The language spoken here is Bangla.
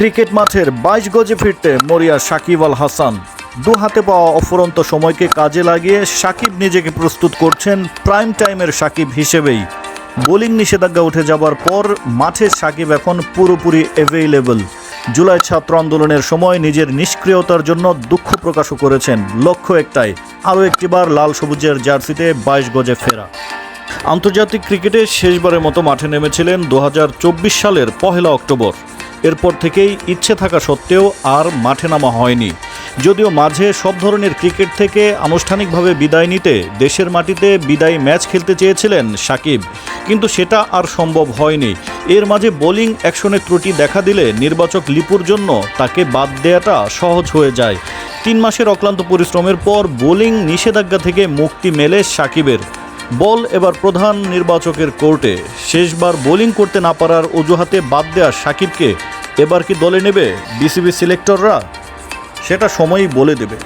ক্রিকেট মাঠের বাইশ গজে ফিরতে মরিয়া সাকিব আল হাসান। দু হাতে পাওয়া অফুরন্ত সময়কে কাজে লাগিয়ে সাকিব নিজেকে প্রস্তুত করছেন প্রাইম টাইমের সাকিব হিসেবেই। বোলিং নিষেধাজ্ঞা উঠে যাবার পর মাঠে সাকিব এখন পুরোপুরি অ্যাভেইলেবল জুলাই ছাত্র আন্দোলনের সময় নিজের নিষ্ক্রিয়তার জন্য দুঃখ প্রকাশও করেছেন। লক্ষ্য একটাই, আরও একটিবার লাল সবুজের জার্সিতে বাইশ গজে ফেরা। আন্তর্জাতিক ক্রিকেটে শেষবারের মতো মাঠে নেমেছিলেন দু হাজার চব্বিশ সালের পহেলা অক্টোবর। এরপর থেকেই ইচ্ছে থাকা সত্ত্বেও আর মাঠে নামা হয়নি। যদিও মাঝে সব ধরনের ক্রিকেট থেকে আনুষ্ঠানিকভাবে বিদায় নিতে দেশের মাটিতে বিদায় ম্যাচ খেলতে চেয়েছিলেন সাকিব, কিন্তু সেটা আর সম্ভব হয়নি। এর মাঝে বোলিং অ্যাকশনের ত্রুটি দেখা দিলে নির্বাচক লিপুর জন্য তাকে বাদ দেওয়াটা সহজ হয়ে যায়। তিন মাসের অক্লান্ত পরিশ্রমের পর বোলিং নিষেধাজ্ঞা থেকে মুক্তি মেলে সাকিবের। বল এবার প্রধান নির্বাচকের কোর্টে। শেষবার বোলিং করতে না পারার অজুহাতে বাদ দেওয়া সাকিবকে এবার কি দলে নেবে বিসিবি সিলেক্টররা? সেটা সময়ই বলে দেবে।